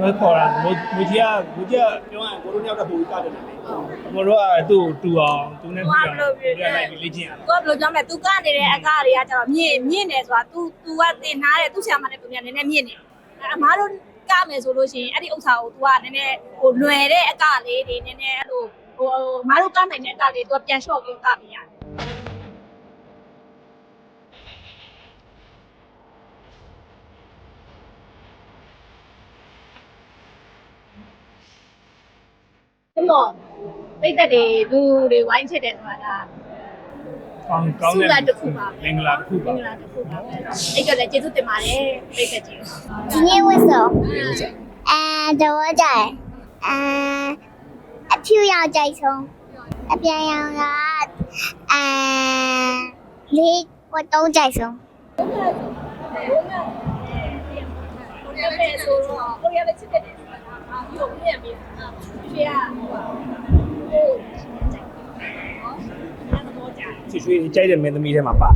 ဘယ်ခေါ်တာမူမူကြီးကမူကြီးကပြောရင်ကိုတို့ညောက်တဲ့ပုံကတယ်လေကိုတို့ကသူ့ကိုတူအောင်သူနဲ့တူအောင်သူကလိုက်ပြီးလေ့ကျင့်ရတာ ကိုကဘယ်လိုပြောမလဲ तू ကနေတဲ့အကတွေကကျတော့မြင့်မြင့်နေဆိုတာ तू तू ကတင်ထားတယ်သူ့ဆရာမနဲ့သူများနည်းနည်းမြင့်နေအမားတို့ကမယ်ဆိုလို့ရှိရင်အဲ့ဒီဥစ္စာကို तू ကနည်းနည်းဟိုလွယ်တဲ့အကလေးတွေနည်းနည်းအဲ့လိုဟိုအမားတို့ကနိုင်တဲ့အကလေး तू ပြန်လျှော့ပြီးကပြရတယ် ဟုတ်မောပိတ်သက်တွေလူတွေဝိုင်းချစ်တယ်ဆိုတာဒါကောင်းကောင်းတဲ့မင်္ဂလာတစ်ခုပါမင်္ဂလာတစ်ခုပါအဲ့တော့လည်းကျေးဇူးတင်ပါတယ်ပိတ်သက်ကြီးဒီနေ့ဝတ်စုံအဲတော့ကြိုက်အဲအဖြူရောင်ကြိုက်ဆုံးအပြန်ရောင်ကအဲလေးဝတ်သုံးကြိုက်ဆုံးကိုရပဲဆိုတော့ကိုရပဲချစ်တဲ့ တယ်ဆိုတာအာဒီကိုမြင်ပြီးအာဖြေရဟိုဟိုအဲ့ဒါတော့ကြာချွေချွေကြိုက်တဲ့မင်းသမီးထဲမှာပါတယ်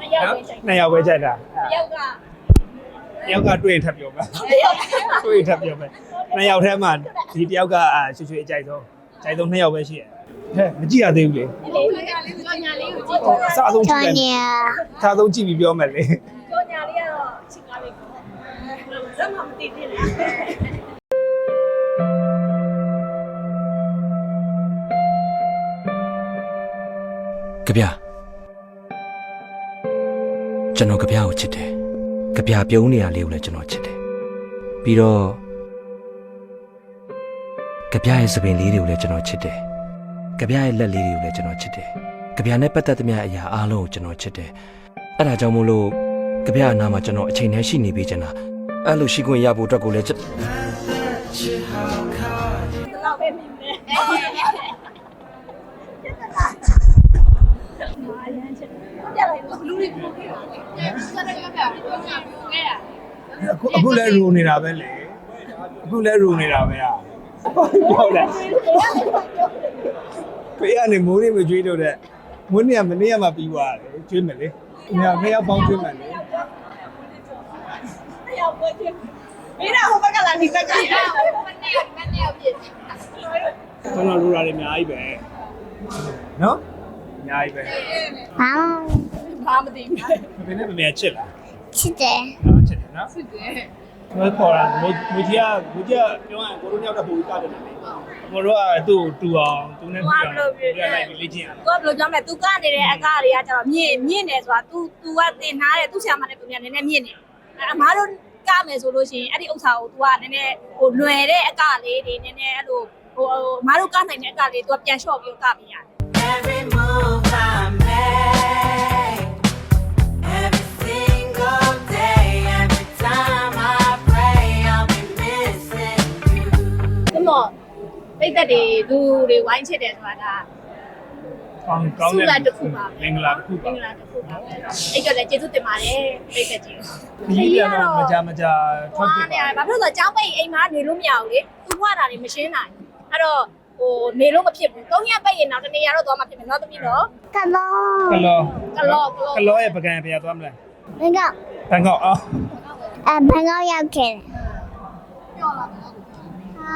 နှစ်ယောက်ပဲချိန်နှစ်ယောက်ပဲကြိုက်တာတစ်ယောက်ကတစ်ယောက်ကတွေ့ရင်ထပ်ပြောမယ်တစ်ယောက်ကတွေ့ရင်ထပ်ပြောမယ်နှစ်ယောက်ထဲမှာဒီတစ်ယောက်ကအာချွေချွေအကြိုက်ဆုံးအကြိုက်ဆုံးနှစ်ယောက်ပဲရှိတယ်ဟဲ့မကြည့်ရသေးဘူးလေလေးညာလေးကိုညာလေးကိုကြည့်အစားဆုံးကြ昨ည့်လိုက်天，အစားဆုံးကြည့်ပြီးပြောမယ်လေကြောညာလေး ကြပြကျွန်တော်ကြပြကိုချစ်တယ်ကြပြပြုံးနေရလေးကိုလည်းကျွန်တော်ချစ်တယ်ပြီးတော့ကြပြရဲ့စပင်လေးတွေကိုလည်းကျွန်တော်ချစ်တယ်ကြပြရဲ့လက်လေးတွေကိုလည်းကျွန်တော်ချစ်တယ်ကြပြနဲ့ပတ်သက်သမျှအရာအားလုံးကိုကျွန်တော်ချစ်တယ်အဲ့ဒါကြောင့်မို့လို့ကြပြအနာမှာကျွန်တော်အချိန်နဲ့ရှိနေပြီကျွန်တော်အဲ့လိုရှိခွင့်ရဖို့အတွက်ကိုလည်းကျွန် ဒီလောက်ပဲမြင်တယ် ပြလိုက်တော့လူတွေကိုဆက်တယ်ပြပြပြောတာပြောခဲ့တာအခုအခုလဲရူနေတာပဲလေအခုလဲရူနေတာပဲอ่ะဟုတ်တယ်ဖေးကနေမိုးနေမကြွေးတော့တဲ့မိုးနေကမနေ့ကမှပြီးသွားတယ်ကျွေးမယ်လေညခေရောက်ပေါင်းကျွေးမယ်လေအဲ့ရောက်ပွဲချင်းမင်းတော့ဟိုဘက်ကလာဒီဘက်ကလာမနေ့မနေ့ပြည့်ကျွန်တော်ရူတာတွေအများကြီးပဲနော် အများကြီးပဲဘာဘာမသိဘူးမင်းနဲ့မမေချစ်လားချစ်တယ်နော်ချစ်တယ်နော်ချစ်တယ်မခေါ်တာမူကြီးကမူကြီးကပြောရင်ကိုတို့ရောက်တဲ့ဟိုကြီးပါတယ်လေကိုတို့ကသူ့ကိုတူအောင်သူနဲ့တူအောင်ပြလိုက်ပြီးလေ့ကျင့်ရတယ်ကိုကဘယ်လိုကြောင်းလဲသူကနေတဲ့အကတွေကကျတော့မြင့်မြင့်နေဆိုတာ तू तू ကတင်ထားတယ်သူ့ဆရာမနဲ့ပုံပြနည်းနည်းမြင့်နေအမားတို့ကမယ်ဆိုလို့ရှိရင်အဲ့ဒီဥစ္စာကို तू ကနည်းနည်းဟိုလွယ်တဲ့အကလေးတွေနည်းနည်းအဲ့လိုဟိုအမားတို့ကနိုင်တဲ့အကလေး तू ကပြန်လျှော့ပြီးတော့ကပြရတယ် Every move I make, every single day, every time I pray, I'll be missing you. ဒီမောပိတ်သက်တွေလူတွေဝိုင်းချစ်တယ်ဆိုတာကကောင်းကောင်းတဲ့ဆုလာတစ်ခုပါပဲမင်္ဂလာတစ်ခုမပါင်္ဂလာတစ်ခုပါပဲအဲ့တော့လည်းကျေးဇူးတင်ပါတယ်ပိတ်သက်ကြီးဒီရတော့မကြမကြထွက်ဟွာပြနေဘာဖြစ်လို့လဲဆိုတော့ကျောင်းပိတ်အိမ်မှာနေလို့မရဘူးလေသူဘွားတာတွေမရှင်းနိုင်အဲ့တော့ ဟိုနေလို့မဖြစ်ဘူးသုံးရက်ပတ်ရင်နောက်တနေရာတော့သွားမှာဖြစ်မယ်နော်သမီးနော်ကလောကလောကလောကလောကလောရဲ့ပကံဘယ်ရသွားမလဲဘန်ကောက်ဘန်ကောက်အော်အဲဘန်ကောက်ရောက်ခဲ့ပြောလာမယ်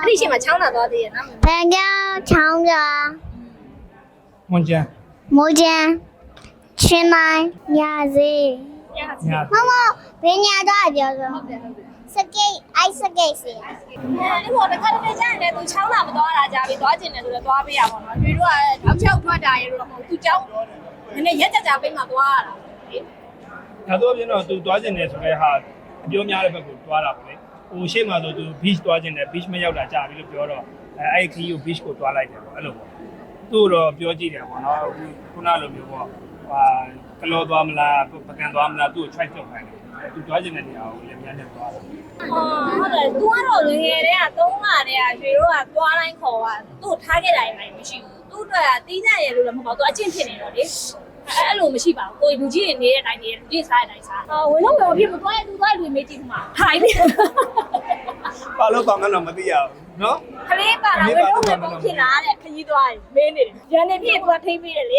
အဲ့ဒီအချိန်မှာချောင်းလာသွားသေးရဲ့နော်ဘန်ကောက်ချောင်းကမွန်ကျန်မိုးကျန်ချင်းနိုင်ညာစေး မမဘယ်ညာတော့ပြောဆိုဟုတ်တယ်ဟုတ်တယ်စကိတ်အိုက်စကိတ်စီအဲဒီဟိုတစ်ခါတစ်ခါကျရင်လည်းသူချောင်းလာမသွားတာကြာပြီသွားကျင်တယ်ဆိုတော့သွားပေးရပါတော့တွေ့တော့အောက်ချောက်ထွက်တာရေတော့မဟုတ်သူကြောက်တော့နည်းနည်းရက်ကြကြပိတ်မှသွားရတာဒါဆိုပြင်တော့သူသွားကျင်တယ်ဆိုတဲ့ဟာအပြောများတဲ့ဘက်ကိုသွားတာပဲဟိုရှေ့မှာဆိုသူ beach သွားကျင်တယ် beach မရောက်တာကြာပြီလို့ပြောတော့အဲအဲ့ခီးကို beach ကိုသွားလိုက်တယ်ပေါ့အဲ့လိုပေါ့သူ့တော့ပြောကြည့်တယ်ပေါ့နော်ခုနလိုမျိုးပေါ့ဟာ ကလောသွားမလားပကံသွားမလားသူ့ကို try လုပ်ခိုင်းတယ်သူသွားကျင်တဲ့နေရာကိုလည်းများနေသွားတယ်ဟုတ်တယ်သူကတော့ငငယ်တည်းကသုံးလာတဲ့ကရွှေတို့ကသွားတိုင်းခေါ်တာသူ့ထားခဲ့တာရင်မရှိဘူးသူ့အတွက်ကတီးကြရလို့လည်းမဟုတ်ပါဘူးသူအကျင့်ဖြစ်နေတော့လေအဲ့လိုမရှိပါဘူးကိုလူကြီးတွေနေတဲ့အတိုင်းနေလူကြီးစားတဲ့အတိုင်းစားအာဝင်လို့မဖြစ်ဘူးသွားရသူသွားလူမေးကြည့်မှာဟိုင်းနေဘာလို့ပါမလို့မသိရဘူးနော်ခလေးပါလာဝင်လို့မဖြစ်လားတဲ့ခကြီးသွားရင်မင်းနေတယ်ရန်နေပြည့်သူကထိမ့်ပေးတယ်လေ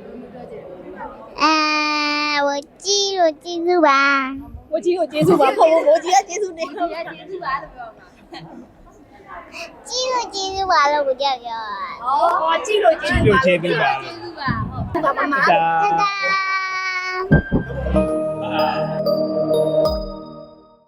ကိုကျေးဇူးပါ။ကိုကြီးကိုကျေးဇူးပါဖို့မိုးကြီးကကျေးဇူးနေလို့။ကျေးဇူးပါလို့ပြောမှာ။ကြီးကိုကျေးဇူးပါလို့ကိုကြောက်ပြောတာ။ဟောကြီးကိုကျေးဇူးပါ။ကြီးကိုကျေးဇူးပါ။ဟုတ်။ဒါပါမှာ။ဒါဒါ